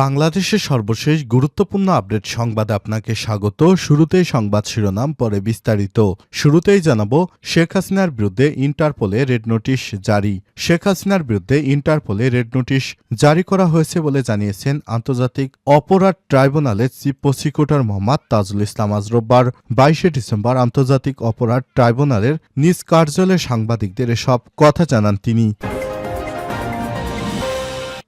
বাংলাদেশের সর্বশেষ গুরুত্বপূর্ণ আপডেট সংবাদে আপনাকে স্বাগত। শুরুতেই সংবাদ শিরোনাম, পরে বিস্তারিত। শুরুতেই জানাব, শেখ হাসিনার বিরুদ্ধে ইন্টারপোলে রেড নোটিশ জারি। শেখ হাসিনার বিরুদ্ধে ইন্টারপোলে রেড নোটিশ জারি করা হয়েছে বলে জানিয়েছেন আন্তর্জাতিক অপরাধ ট্রাইব্যুনালের চিফ প্রসিকিউটর মোহাম্মদ তাজুল ইসলাম আজ রোববার, বাইশে ডিসেম্বর, আন্তর্জাতিক অপরাধ ট্রাইব্যুনালের নিজ কার্যালয়ে সাংবাদিকদের এসব কথা জানান তিনি।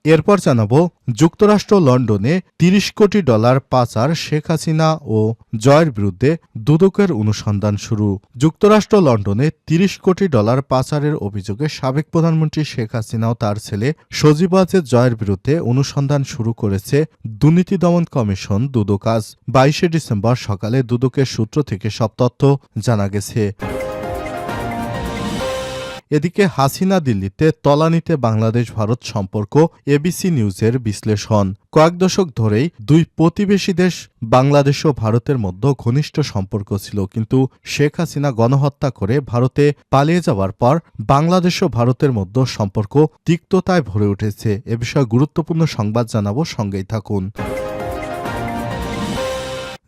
এরপর জানাব যুক্তরাষ্ট্র লন্ডনে তিরিশ কোটি ডলার পাচার শেখ হাসিনা ও জয়ের বিরুদ্ধে দুদকের অনুসন্ধান শুরু। যুক্তরাষ্ট্র লন্ডনে তিরিশ কোটি ডলার পাচারের অভিযোগে সাবেক প্রধানমন্ত্রী শেখ হাসিনা ও তার ছেলে সজীব ওয়াজেদ জয়ের বিরুদ্ধে অনুসন্ধান শুরু করেছে দুর্নীতি দমন কমিশন দুদক। আজ বাইশে ডিসেম্বর সকালে দুদকের সূত্র থেকে সব তথ্য জানা গেছে। এদিকে হাসিনা দিল্লিতে তলানিতে বাংলাদেশ ভারত সম্পর্ক এবিসি নিউজের বিশ্লেষণ। কয়েক দশক ধরেই দুই প্রতিবেশী দেশ বাংলাদেশ ও ভারতের মধ্যে ঘনিষ্ঠ সম্পর্ক ছিল, কিন্তু শেখ হাসিনা গণহত্যা করে ভারতে পালিয়ে যাওয়ার পর বাংলাদেশ ও ভারতের মধ্যে সম্পর্ক তিক্ততায় ভরে উঠেছে। এ বিষয়ে গুরুত্বপূর্ণ সংবাদ জানাব, সঙ্গেই থাকুন।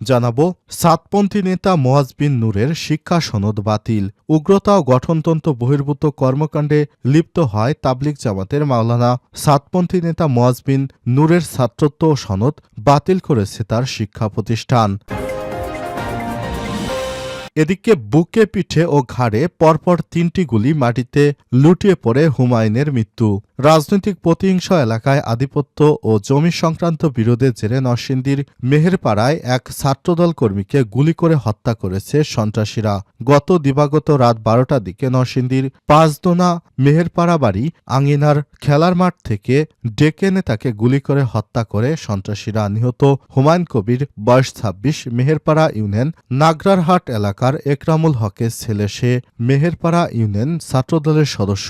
জানাব, সাতপন্থী নেতা মোয়াজ বিন নূরের শিক্ষা সনদ বাতিল। উগ্রতা ও গঠনতন্ত্র বহির্ভূত কর্মকাণ্ডে লিপ্ত হয় তাবলিক জামাতের মাওলানা। সাতপন্থী নেতা মোয়াজ বিন নূরের ছাত্রত্ব সনদ বাতিল করেছে তার শিক্ষা প্রতিষ্ঠান। এদিকে বুকে পিঠে ও ঘাড়ে পরপর তিনটি গুলি মাটিতে লুটিয়ে পড়ে হুমায়ুনের মৃত্যু। রাজনৈতিক প্রতিহিংস এলাকায় আধিপত্য ও জমি সংক্রান্ত বিরোধের জেরে নরসিংদীর মেহেরপাড়ায় এক ছাত্রদল কর্মীকে গুলি করে হত্যা করেছে সন্ত্রাসীরা। গত দিবাগত রাত বারোটার দিকে নরসিংদীর পাঁচদোনা মেহেরপাড়া বাড়ি আঙিনার খেলার মাঠ থেকে ডেকে এনে তাকে গুলি করে হত্যা করে সন্ত্রাসীরা। নিহত হুমায়ুন কবির বয়স ছাব্বিশ, মেহেরপাড়া ইউনিয়ন নাগরারহাট এলাকার একরামুল হকের ছেলে সে মেহেরপাড়া ইউনিয়ন ছাত্রদলের সদস্য।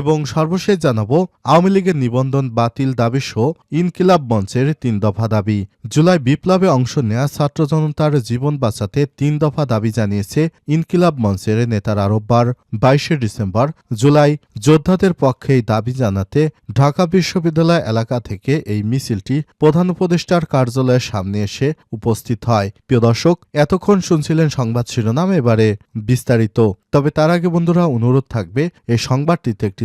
এবং সর্বশেষ জানাব, আওয়ামী লীগের নিবন্ধন বাতিল দাবি সহ ইনকিলাব মঞ্চের তিন দফা দাবি। জুলাই বিপ্লবে অংশ নেয়া ছাত্র জনতার জীবন বাঁচাতে তিন দফা দাবি জানিয়েছে ইনকিলাব মঞ্চের নেতার আরববার বাইশে ডিসেম্বর, জুলাই, যোদ্ধাদের পক্ষে এই দাবি জানাতে ঢাকা বিশ্ববিদ্যালয় এলাকা থেকে এই মিছিলটি প্রধান উপদেষ্টার কার্যালয়ের সামনে এসে উপস্থিত হয়। প্রিয় দর্শক, এতক্ষণ শুনছিলেন সংবাদ শিরোনাম, এবারে বিস্তারিত। তবে তার আগে বন্ধুরা, অনুরোধ থাকবে, এই সংবাদটিতে একটি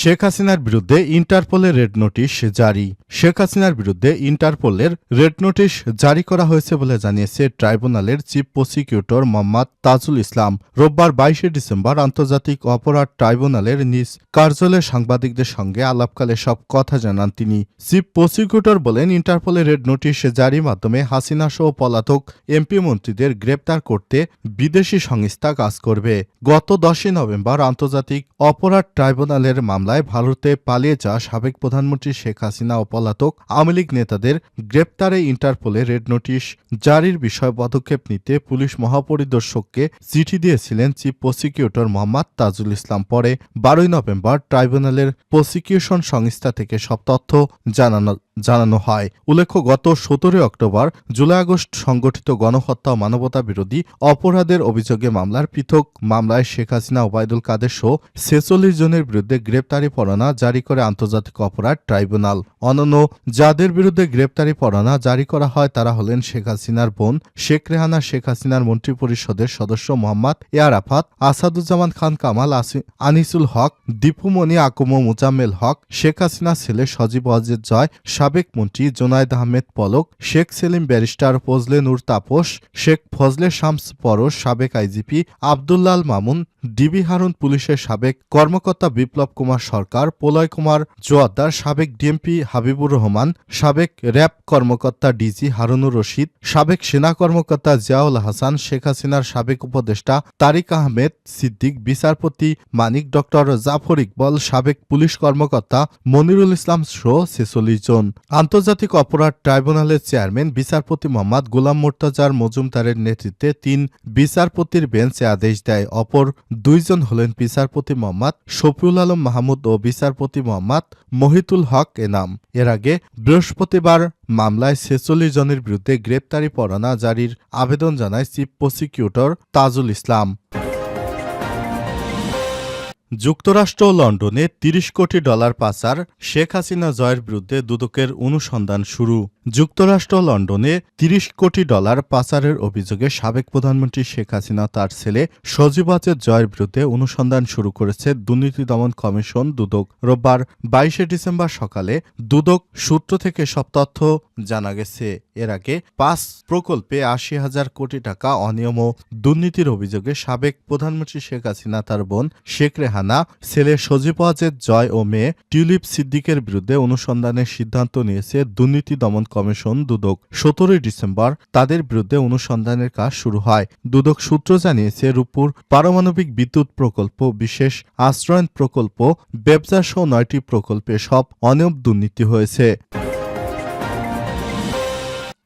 শেখ হাসিনার বিরুদ্ধে ইন্টারপোলের রেড নোটিশ জারি। শেখ হাসিনার বিরুদ্ধে ইন্টারপোলের রেড নোটিশ জারি করা হয়েছে বলে জানিয়েছে ট্রাইব্যুনালের চিফ প্রসিকিউটর মোহাম্মদ তাজুল ইসলাম। রোববার বাইশে ডিসেম্বর আন্তর্জাতিক অপরাধ ট্রাইব্যুনালের নিজ কার্যালয়ে সাংবাদিকদের সঙ্গে আলাপকালে সব কথা জানান তিনি। চিফ প্রসিকিউটর বলেন, ইন্টারপোলের রেড নোটিশ জারির মাধ্যমে হাসিনা সহ পলাতক এমপি মন্ত্রীদের গ্রেপ্তার করতে বিদেশি সংস্থা কাজ করবে। গত দশই নভেম্বর আন্তর্জাতিক অপরাধ ট্রাইব্যুনালের মামলায় ভারতে পালিয়ে যাওয়া সাবেক প্রধানমন্ত্রী শেখ হাসিনা ও পলাতক আওয়ামী লীগ নেতাদের গ্রেপ্তারে ইন্টারপোলে রেড নোটিশ জারির বিষয়ে পদক্ষেপ নিতে পুলিশ মহাপরিদর্শককে চিঠি দিয়েছিলেন চিফ প্রসিকিউটর মোহাম্মদ তাজুল ইসলাম। পরে বারোই নভেম্বর ট্রাইব্যুনালের প্রসিকিউশন সংস্থা থেকে সব তথ্য জানানো জানানো হয়। উল্লেখ্য, গত সতেরোই অক্টোবর জুলাই আগস্ট সংগঠিত গণহত্যা ও মানবতা বিরোধী অপরাধের অভিযোগে মামলার পৃথক মামলায় শেখ হাসিনা, ওবায়দুল কাদের সহ ছেচল্লিশ জনের বিরুদ্ধে গ্রেপ্তারি পরোয়ানা জারি করে আন্তর্জাতিক অপরাধ ট্রাইব্যুনাল। অনন্য, যাদের বিরুদ্ধে গ্রেপ্তারি পরোয়ানা জারি করা হয় তারা হলেন শেখ হাসিনার বোন, শেখ রেহানা, শেখ হাসিনার মন্ত্রিপরিষদের সদস্য মোহাম্মদ এ আরাফাত আসাদুজ্জামান খান কামাল আনিসুল হক দীপুমণি আকুমো মুজাম্মেল হক, শেখ হাসিনার ছেলে সজীব অজিত জয়, সাবেক মন্ত্রী জোনায়েদ আহমেদ পলক, শেখ সেলিম ব্যারিস্টার ফজলে নূর তাপস, শেখ ফজলে শামস পরশ, সাবেক আইজিপি আবদুল্লাল মামুন ডিবি হারুন পুলিশের সাবেক কর্মকর্তা বিপ্লব কুমার সরকার, প্রলয় কুমার জোয়াদ্দার, সাবেক ডিএমপি হাবিবুর রহমান, সাবেক র্যাব কর্মকর্তা ডিজি হারুনুর রশিদ, সাবেক সেনা কর্মকর্তা জিয়াউল হাসান, শেখ হাসিনার সাবেক উপদেষ্টা তারিক আহমেদ সিদ্দিক, বিচারপতি মানিক ডক্টর জাফর ইকবল, সাবেক পুলিশ কর্মকর্তা মনিরুল ইসলাম শো ছেচল্লিশ জন। আন্তর্জাতিক অপরাধ ট্রাইব্যুনালের চেয়ারম্যান, বিচারপতি মোহাম্মদ গোলাম মোর্তাজার মজুমদারের নেতৃত্বে তিন বিচারপতির বেঞ্চে আদেশ দেয়। অপর দুইজন হলেন বিচারপতি মোহাম্মদ শফিউল আলম মাহমুদ ও বিচারপতি মোহাম্মদ মহিতুল হক এনাম এর আগে বৃহস্পতিবার মামলায় ছেচল্লিশ জনের বিরুদ্ধে গ্রেপ্তারি পরোয়ানা জারির আবেদন জানায় চিফ প্রসিকিউটর তাজুল ইসলাম। যুক্তরাষ্ট্র ও লন্ডনে ৩০ কোটি ডলার পাচার শেখ হাসিনা জয়ের বিরুদ্ধে দুদকের অনুসন্ধান শুরু। যুক্তরাষ্ট্র লন্ডনে ৩০ কোটি ডলার পাচারের অভিযোগে সাবেক প্রধানমন্ত্রী শেখ হাসিনা তার ছেলে সজীবাজের জয়ের বিরুদ্ধে অনুসন্ধান শুরু করেছে দুর্নীতি দমন কমিশন দুদক। রোববার বাইশে ডিসেম্বর সকালে দুদক সূত্র থেকে সব তথ্য জানা গেছে। এর আগে পাঁচ প্রকল্পে আশি হাজার কোটি টাকা অনিয়ম ও দুর্নীতির অভিযোগে সাবেক প্রধানমন্ত্রী শেখ হাসিনা তার বোন শেখ রেহানা, ছেলে সজীব জয় ও মেয়ে টিউলিপ সিদ্দিকের বিরুদ্ধে অনুসন্ধানের সিদ্ধান্ত নিয়েছে দুর্নীতি দমন কমিশন দুদক সতেরোই ডিসেম্বর তাদের বিরুদ্ধে অনুসন্ধানের কাজ শুরু হয়। দুদক সূত্র জানিয়েছে, রূপপুর পারমাণবিক বিদ্যুৎ প্রকল্প বিশেষ আশ্রয়ন প্রকল্প, ব্যবসা সহ নয়টি প্রকল্পে সব অনিয়ম দুর্নীতি হয়েছে।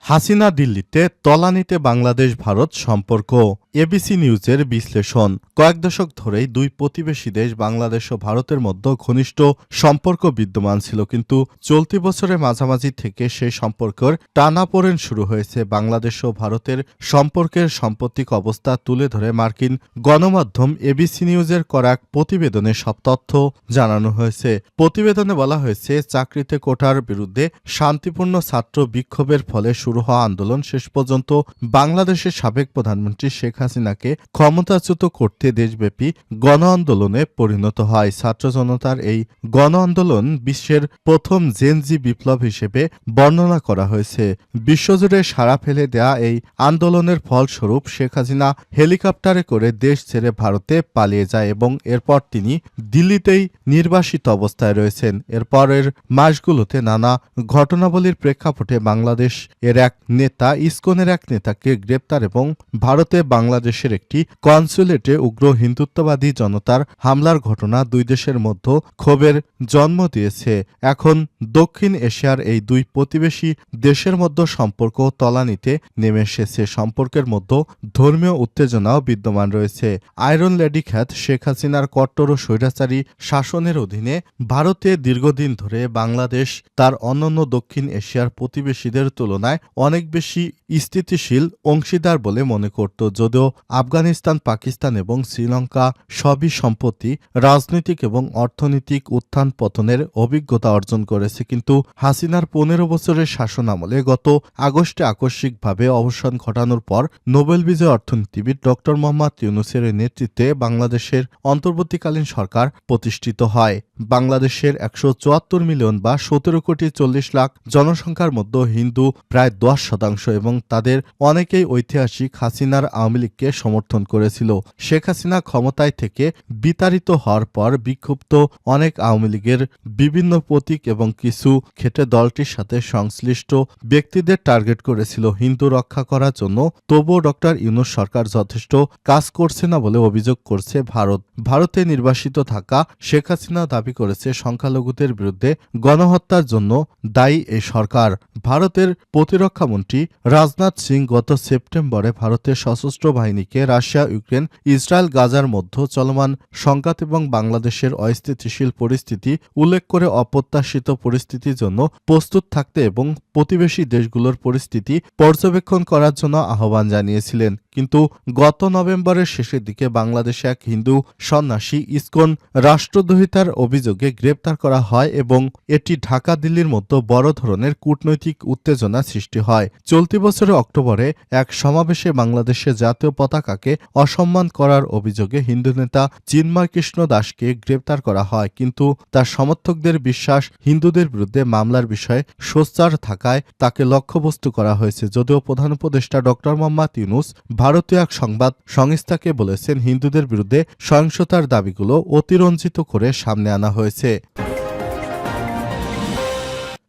হাসিনা দিল্লিতে তলানিতে বাংলাদেশ ভারত সম্পর্ক এবিসি নিউজের বিশ্লেষণ। কয়েক দশক ধরেই দুই প্রতিবেশী দেশ, বাংলাদেশ ও ভারতের মধ্যে ঘনিষ্ঠ সম্পর্ক বিদ্যমান ছিল, কিন্তু চলতি বছরের মাঝামাঝি থেকে সেই সম্পর্কের টানাপোড়েন শুরু হয়েছে। বাংলাদেশ ও ভারতের সম্পর্কের সাম্প্রতিক অবস্থা তুলে ধরে মার্কিন গণমাধ্যম এবিসি নিউজের করা এক প্রতিবেদনে সব তথ্য জানানো হয়েছে। প্রতিবেদনে বলা হয়েছে, চাকরিতে কোটার বিরুদ্ধে শান্তিপূর্ণ ছাত্র বিক্ষোভের ফলে শুরু হওয়া আন্দোলন শেষ পর্যন্ত বাংলাদেশের সাবেক প্রধানমন্ত্রী শেখ হাসিনাকে ক্ষমতাচ্যুত করতে দেশব্যাপী গণ আন্দোলনে পরিণত হয়। ছাত্র জনতার এই গণ আন্দোলন বিশ্বের প্রথম জেনজি বিপ্লব হিসেবে বর্ণনা করা হয়েছে। বিশ্বজুড়ে সাড়া ফেলে দেয়া এই আন্দোলনের ফলস্বরূপ শেখ হাসিনা হেলিকপ্টারে করে দেশ ছেড়ে ভারতে পালিয়ে যায় এবং এরপর তিনি দিল্লিতেই নির্বাসিত অবস্থায় রয়েছেন। এরপরের মাসগুলোতে নানা ঘটনাবলীর প্রেক্ষাপটে বাংলাদেশ এর এক নেতা, ইসকনের এক নেতাকে গ্রেপ্তার এবং ভারতে বাংলাদেশের একটি কনসুলেটে উগ্র হিন্দুত্ববাদী জনতার হামলার ঘটনা দুই দেশের মধ্যে ক্ষোভের জন্ম দিয়েছে। এখন দক্ষিণ এশিয়ার এই দুই প্রতিবেশী দেশের মধ্যে সম্পর্ক তলানিতে নেমে এসেছে। সম্পর্কের মধ্যে ধর্মীয় উত্তেজনাও বিদ্যমান রয়েছে। আয়রন লেডি খ্যাত শেখ হাসিনার কট্টর ও স্বৈরাচারী শাসনের অধীনে ভারতে দীর্ঘদিন ধরে বাংলাদেশ তার অন্যান্য দক্ষিণ এশিয়ার প্রতিবেশীদের তুলনায় অনেক বেশি স্থিতিশীল অংশীদার বলে মনে করত। যদিও আফগানিস্তান, পাকিস্তান এবং শ্রীলঙ্কা সবই সম্পত্তি রাজনৈতিক এবং অর্থনৈতিক উত্থান পতনের অভিজ্ঞতা অর্জন করেছে। কিন্তু হাসিনার পনেরো বছরের শাসন আমলে গত আগস্টে আকস্মিকভাবে অবসান ঘটানোর পর নোবেল বিজয় অর্থনীতিবিদ ড মোহাম্মদ ইউনুসের নেতৃত্বে বাংলাদেশের অন্তর্বর্তীকালীন সরকার প্রতিষ্ঠিত হয়। বাংলাদেশের একশো চুয়াত্তর মিলিয়ন বা সতেরো কোটি চল্লিশ লাখ জনসংখ্যার মধ্যে হিন্দু প্রায় দশ শতাংশ এবং তাদের অনেকেই ঐতিহাসিক হাসিনার আওয়ামী লীগকে সমর্থন করেছিল। শেখ হাসিনা ক্ষমতায় থেকে বিতাড়িত হওয়ার পর বিক্ষুব্ধ অনেক আওয়ামী লীগের বিভিন্ন প্রতীক এবং কিছু ক্ষেত্রে দলটির সাথে সংশ্লিষ্ট ব্যক্তিদের টার্গেট করেছিল হিন্দু রক্ষা করার জন্য। তবুও ডক্টর ইউনুস সরকার যথেষ্ট কাজ করছে না বলে অভিযোগ করছে ভারত। ভারতে নির্বাসিত থাকা শেখ হাসিনা দাবি করেছে সংখ্যালঘুদের বিরুদ্ধে গণহত্যার জন্য দায়ী এই সরকার। ভারতের প্রতিরক্ষামন্ত্রী রাজনাথ সিং গত সেপ্টেম্বরে ভারতের সশস্ত্র বাহিনীকে রাশিয়া, ইউক্রেন, ইসরায়েল, গাজার মধ্যে চলমান সংঘাত এবং বাংলাদেশের অস্থিতিশীল পরিস্থিতি উল্লেখ করে অপ্রত্যাশিত পরিস্থিতির জন্য প্রস্তুত থাকতে এবং প্রতিবেশী দেশগুলোর পরিস্থিতি পর্যবেক্ষণ করার জন্য আহ্বান জানিয়েছিলেন। কিন্তু গত নভেম্বরের শেষের দিকে বাংলাদেশে এক হিন্দু সন্ন্যাসী ইসকন রাষ্ট্রদ্রোহিতার অভিযোগে গ্রেপ্তার করা হয় এবং এটি ঢাকা, দিল্লির মধ্যে বড় ধরনের কূটনৈতিক উত্তেজনা সৃষ্টি হয়। চলতি বছরের অক্টোবরে এক সমাবেশে বাংলাদেশের জাতীয় জাতীয় পতাকাকে অসম্মান করার অভিযোগে হিন্দু নেতা চিন্ময় কৃষ্ণ দাসকে গ্রেপ্তার করা হয়। কিন্তু তার সমর্থকদের বিশ্বাস, হিন্দুদের বিরুদ্ধে মামলার বিষয়ে সোচ্চার থাকায় তাকে লক্ষ্যবস্তু করা হয়েছে। যদিও প্রধান উপদেষ্টা ডক্টর মোহাম্মদ ইউনুস ভারতীয় এক সংবাদ সংস্থাকে বলেছেন, হিন্দুদের বিরুদ্ধে সহিংসতার দাবিগুলো অতিরঞ্জিত করে সামনে আনা হয়েছে।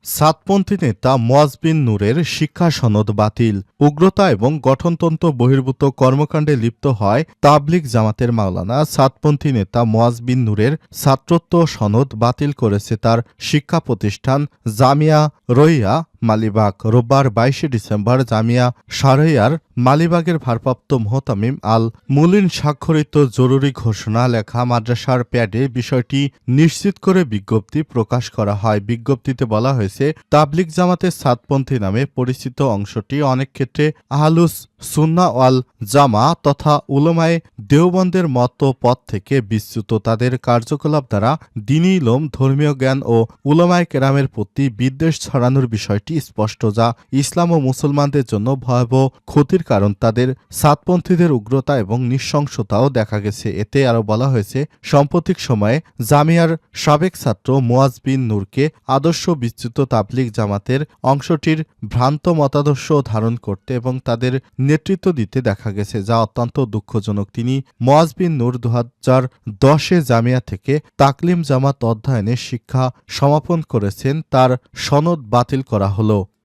সাতপন্থী নেতা মোয়াজবিন নূরের শিক্ষা সনদ বাতিল। উগ্রতা এবং গঠনতন্ত্র বহির্ভূত কর্মকাণ্ডে লিপ্ত হয় তাবলিক জামাতের মাওলানা সাতপন্থী নেতা মোয়াজবিন নূরের ছাত্রত্ব সনদ বাতিল করেছে তার শিক্ষা প্রতিষ্ঠান জামিয়া রইয়া মালিবাগ। রোববার বাইশে ডিসেম্বর জামিয়া সারৈয়ার মালিবাগের ভারপ্রাপ্ত মোহতামিম আল মুলিন স্বাক্ষরিত জরুরি ঘোষণা লেখা মাদ্রাসার প্যাডে বিষয়টি নিশ্চিত করে বিজ্ঞপ্তি প্রকাশ করা হয়। বিজ্ঞপ্তিতে বলা হয়েছে, তাবলিগ জামাতের সাতপন্থী নামে পরিচিত অংশটি অনেক ক্ষেত্রে আহলুস সুন্না ওয়াল জামা তথা উলমায়ে দেওবন্দের মত পথ থেকে বিচ্যুত। তাদের কার্যকলাপ দ্বারা দিনী ইলম ধর্মীয় জ্ঞান ও উলমায় কেরামের প্রতি বিদ্বেষ ছড়ানোর বিষয়টি স্পষ্ট যা ইসলাম ও মুসলমানদের জন্য ভয়াবহ ক্ষতির কারণ। তাদের সাতপন্থীদের উগ্রতা এবং নৃশংসতাও দেখা গেছে। এতে আরও বলা হয়েছে, সাম্প্রতিক সময়ে জামিয়ার সাবেক ছাত্র মোয়াজ বিন নূরকে আদর্শ বিচ্যুত তাবলিগ জামাতের অংশটির ভ্রান্ত মতাদর্শ ধারণ করতে এবং তাদের নেতৃত্ব দিতে দেখা গেছে, যা অত্যন্ত দুঃখজনক। তিনি মোয়াজ বিন নূর দু হাজার দশে জামিয়া থেকে তাকলিম জামাত অধ্যয়নের শিক্ষা সমাপন করেছেন। তার সনদ বাতিল করা হলো